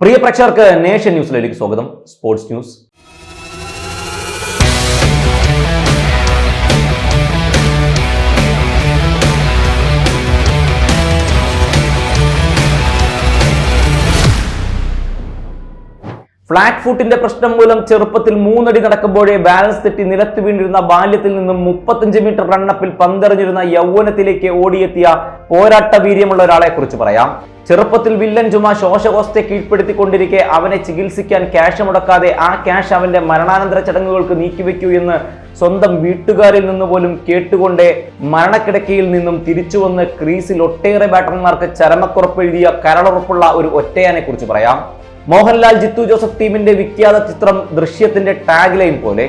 പ്രിയ പ്രേക്ഷകർക്ക് നേഷൻ ന്യൂസിലേക്ക് സ്വാഗതം. Sports news. ഫ്ലാറ്റ് ഫുട്ടിന്റെ പ്രശ്നം മൂലം ചെറുപ്പത്തിൽ മൂന്നടി നടക്കുമ്പോഴേ ബാലൻസ് തെറ്റി നിലത്ത് വീണിരുന്ന ബാല്യത്തിൽ നിന്നും മുപ്പത്തഞ്ച് മീറ്റർ റണ്ണപ്പിൽ പന്തെറിഞ്ഞിരുന്ന യൗവനത്തിലേക്ക് ഓടിയെത്തിയ പോരാട്ട വീര്യമുള്ള ഒരാളെ കുറിച്ച് പറയാം. ചെറുപ്പത്തിൽ വില്ലൻ ചുമ ശ്വാസകോശത്തെ കീഴ്പ്പെടുത്തിക്കൊണ്ടിരിക്കെ അവനെ ചികിത്സിക്കാൻ ക്യാഷ് മുടക്കാതെ ആ ക്യാഷ് അവന്റെ മരണാനന്തര ചടങ്ങുകൾക്ക് നീക്കിവെക്കൂ എന്ന് സ്വന്തം വീട്ടുകാരിൽ നിന്ന് പോലും കേട്ടുകൊണ്ട് മരണക്കിടക്കയിൽ നിന്നും തിരിച്ചു വന്ന് ക്രീസിൽ ഒട്ടേറെ ബാറ്റർമാർക്ക് ചരമക്കുറപ്പ് എഴുതിയ കരളുറപ്പുള്ള ഒരു ഒറ്റയാനെ കുറിച്ച് പറയാം. മോഹൻലാൽ ജിത്തു ജോസഫ് ടീമിന്റെ വിഖ്യാത ചിത്രം ദൃശ്യത്തിന്റെ ടാഗ് ലൈൻ പോലെ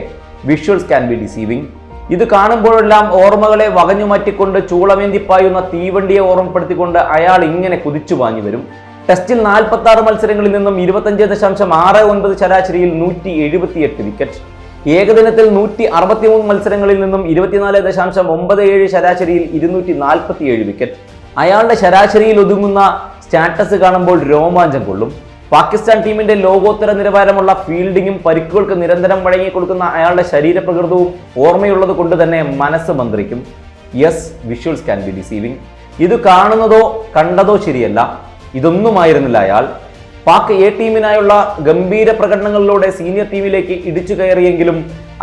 വിഷ്വൽസ് ക്യാൻ ബി ഡിസീവിംഗ്. ഇത് കാണുമ്പോഴെല്ലാം ഓർമ്മകളെ വകഞ്ഞു മാറ്റിക്കൊണ്ട് ചൂളമേന്തി പായുന്ന തീവണ്ടിയെ ഓർമ്മപ്പെടുത്തിക്കൊണ്ട് അയാൾ ഇങ്ങനെ കുതിച്ചു വാങ്ങി വരും. ടെസ്റ്റിൽ നാൽപ്പത്തി ആറ് മത്സരങ്ങളിൽ നിന്നും ഇരുപത്തഞ്ച് ദശാംശം ആറ് ഒൻപത് ശരാശരിയിൽ നൂറ്റി എഴുപത്തിയെട്ട് വിക്കറ്റ്. ഏകദിനത്തിൽ നൂറ്റി അറുപത്തിമൂന്ന് മത്സരങ്ങളിൽ നിന്നും ഇരുപത്തിനാല് ദശാംശം ഒമ്പത് ഏഴ് ശരാശരിയിൽ ഇരുന്നൂറ്റി നാൽപ്പത്തിയേഴ് വിക്കറ്റ്. അയാളുടെ ശരാശരിയിൽ ഒതുങ്ങുന്ന സ്റ്റാറ്റസ് കാണുമ്പോൾ രോമാഞ്ചം കൊള്ളും. പാകിസ്ഥാൻ ടീമിന്റെ ലോകോത്തര നിലവാരമുള്ള ഫീൽഡിങ്ങും പരിക്കുകൾക്ക് നിരന്തരം വഴങ്ങി കൊടുക്കുന്ന അയാളുടെ ശരീരപ്രകൃതവും ഓർമ്മയുള്ളത് കൊണ്ട് തന്നെ മനസ്സ് മന്ത്രിക്കും. Yes visuals can be deceiving ഇത് കാണുന്നതോ കണ്ടതോ ശരിയല്ല. ഇതൊന്നുമായിരുന്നില്ല അയാൾ. പാക് എ ടീമിനായുള്ള ഗംഭീര പ്രകടനങ്ങളിലൂടെ സീനിയർ ടീമിലേക്ക് ഇടിച്ചു കയറിയെങ്കിലും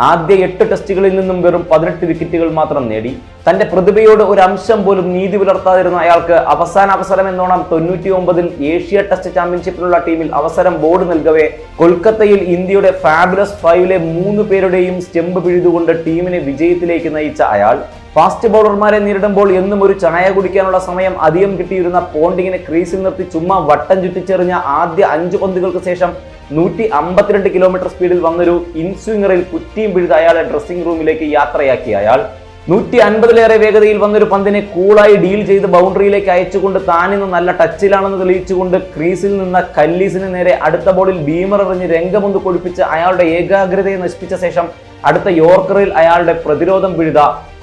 ആദ്യ എട്ട് ടെസ്റ്റുകളിൽ നിന്നും വെറും പതിനെട്ട് വിക്കറ്റുകൾ മാത്രം നേടി. തന്റെ പ്രതിഭയോട് ഒരു അംശം പോലും നീതി പുലർത്താതിരുന്ന അയാൾക്ക് അവസാന അവസരം എന്നോണം തൊണ്ണൂറ്റി ഒമ്പതിൽ ഏഷ്യ ടെസ്റ്റ് ചാമ്പ്യൻഷിപ്പിനുള്ള ടീമിൽ അവസരം ബോർഡ് നൽകവേ കൊൽക്കത്തയിൽ ഇന്ത്യയുടെ ഫാബുലസ് ഫൈവിലെ മൂന്ന് പേരുടെയും സ്റ്റെമ്പ് പിഴുതുകൊണ്ട് ടീമിനെ വിജയത്തിലേക്ക് നയിച്ച അയാൾ. ഫാസ്റ്റ് ബൗളർമാരെ നേരിടുമ്പോൾ എന്നും ഒരു ചായ കുടിക്കാനുള്ള സമയം അധികം കിട്ടിയിരുന്ന പോണ്ടിങ്ങിനെ ക്രീസിൽ നിർത്തി ചുമ്മാ വട്ടം ചുറ്റിച്ചെറിഞ്ഞ ആദ്യ അഞ്ച് പന്തുകൾക്ക് ശേഷം നൂറ്റി അമ്പത്തിരണ്ട് കിലോമീറ്റർ സ്പീഡിൽ വന്നൊരു ഇൻസ്വിംഗറിൽ കുറ്റിയും പിഴുത അയാളെ ഡ്രസ്സിംഗ് റൂമിലേക്ക് യാത്രയാക്കി അയാൾ. നൂറ്റി അൻപതിലേറെ വേഗതയിൽ വന്നൊരു പന്തിനെ കൂളായി ഡീൽ ചെയ്ത് ബൗണ്ടറിയിലേക്ക് അയച്ചുകൊണ്ട് താനിന്ന് നല്ല ടച്ചിലാണെന്ന് തെളിയിച്ചുകൊണ്ട് ക്രീസിൽ നിന്ന കല്ലീസിന് നേരെ അടുത്ത ബോളിൽ ബീമർ എറിഞ്ഞ് രംഗമൊന്ന് കൊടിപ്പിച്ച് അയാളുടെ ഏകാഗ്രതയെ നശിപ്പിച്ച ശേഷം അടുത്ത യോർക്കറിൽ അയാളുടെ പ്രതിരോധം പിഴുത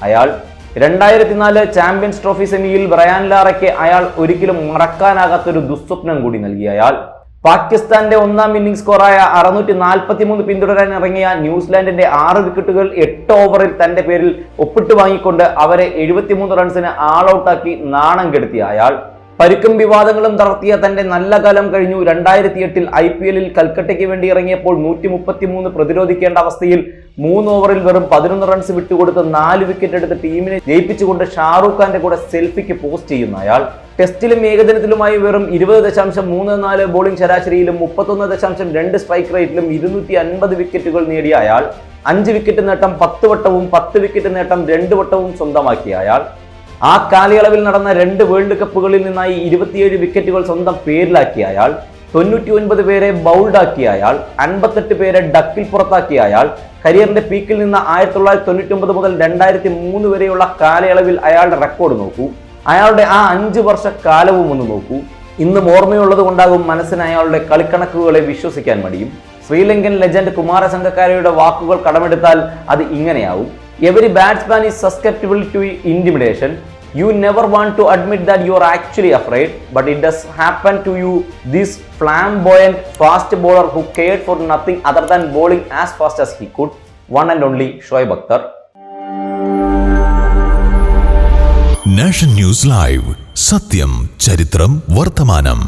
അയാൾ. രണ്ടായിരത്തി നാല് ചാമ്പ്യൻസ് ട്രോഫി സെമിയിൽ ബ്രയാൻ ലാറയ്ക്ക് അയാൾ ഒരിക്കലും മറക്കാനാകാത്തൊരു ദുസ്വപ്നം കൂടി നൽകി അയാൾ. പാകിസ്ഥാന്റെ ഒന്നാം ഇന്നിംഗ് സ്കോറായ അറുന്നൂറ്റി നാൽപ്പത്തി മൂന്ന് പിന്തുടരാൻ ഇറങ്ങിയ ന്യൂസിലാൻഡിന്റെ ആറ് വിക്കറ്റുകൾ എട്ട് ഓവറിൽ തന്റെ പേരിൽ ഒപ്പിട്ട് വാങ്ങിക്കൊണ്ട് അവരെ എഴുപത്തിമൂന്ന് റൺസിന് ആൾ ഔട്ടാക്കി നാണം കെടുത്തിയ അയാൾ. പരുക്കും വിവാദങ്ങളും തളർത്തിയ തന്റെ നല്ല കാലം കഴിഞ്ഞു രണ്ടായിരത്തി എട്ടിൽ ഐ പി എല്ലിൽ കൽക്കട്ടയ്ക്ക് വേണ്ടി ഇറങ്ങിയപ്പോൾ നൂറ്റി മുപ്പത്തി മൂന്ന് പ്രതിരോധിക്കേണ്ട അവസ്ഥയിൽ മൂന്ന് ഓവറിൽ വെറും പതിനൊന്ന് റൺസ് വിട്ടുകൊടുത്ത് നാല് വിക്കറ്റ് എടുത്ത് ടീമിനെ ജയിപ്പിച്ചുകൊണ്ട് ഷാറൂഖ് ഖാന്റെ കൂടെ സെൽഫിക്ക് പോസ്റ്റ് ചെയ്യുന്ന അയാൾ. ടെസ്റ്റിലും ഏകദിനത്തിലുമായി വെറും ഇരുപത് ദശാംശം മൂന്ന് നാല് ബോളിംഗ് ശരാശരിയിലും മുപ്പത്തൊന്ന് ദശാംശം രണ്ട് സ്ട്രൈക്ക് റേറ്റിലും ഇരുന്നൂറ്റി അൻപത് വിക്കറ്റുകൾ നേടിയ അയാൾ. അഞ്ച് വിക്കറ്റ് നേട്ടം പത്ത് വട്ടവും പത്ത് വിക്കറ്റ് നേട്ടം രണ്ട് വട്ടവും സ്വന്തമാക്കിയ അയാൾ. ആ കാലയളവിൽ നടന്ന രണ്ട് വേൾഡ് കപ്പുകളിൽ നിന്നായി ഇരുപത്തിയേഴ് വിക്കറ്റുകൾ സ്വന്തം പേരിലാക്കിയ അയാൾ തൊണ്ണൂറ്റി ഒൻപത് പേരെ ബൗൾഡാക്കിയ അയാൾ അൻപത്തെട്ട് പേരെ ഡക്കിൽ പുറത്താക്കിയ അയാൾ കരിയറിന്റെ പീക്കിൽ നിന്ന് ആയിരത്തി തൊള്ളായിരത്തി തൊണ്ണൂറ്റി ഒമ്പത് മുതൽ രണ്ടായിരത്തി മൂന്ന് വരെയുള്ള കാലയളവിൽ അയാളുടെ റെക്കോർഡ് നോക്കൂ. അയാളുടെ ആ അഞ്ച് വർഷ കാലവും ഒന്ന് നോക്കൂ. ഇന്നും ഓർമ്മയുള്ളത് കൊണ്ടാകും മനസ്സിന് അയാളുടെ കളിക്കണക്കുകളെ വിശ്വസിക്കാൻ മടിയും. ശ്രീലങ്കൻ ലെജൻഡ് കുമാരസംഘക്കാരയുടെ വാക്കുകൾ കടമെടുത്താൽ അത് ഇങ്ങനെയാവും. Every batsman is susceptible to intimidation. you never want to admit that you are actually afraid but it does happen to you this flamboyant fast bowler who cared for nothing other than bowling as fast as he could one and only Shoaib Akhtar Nation News Live സത്യം ചരിത്രം വർത്തമാനം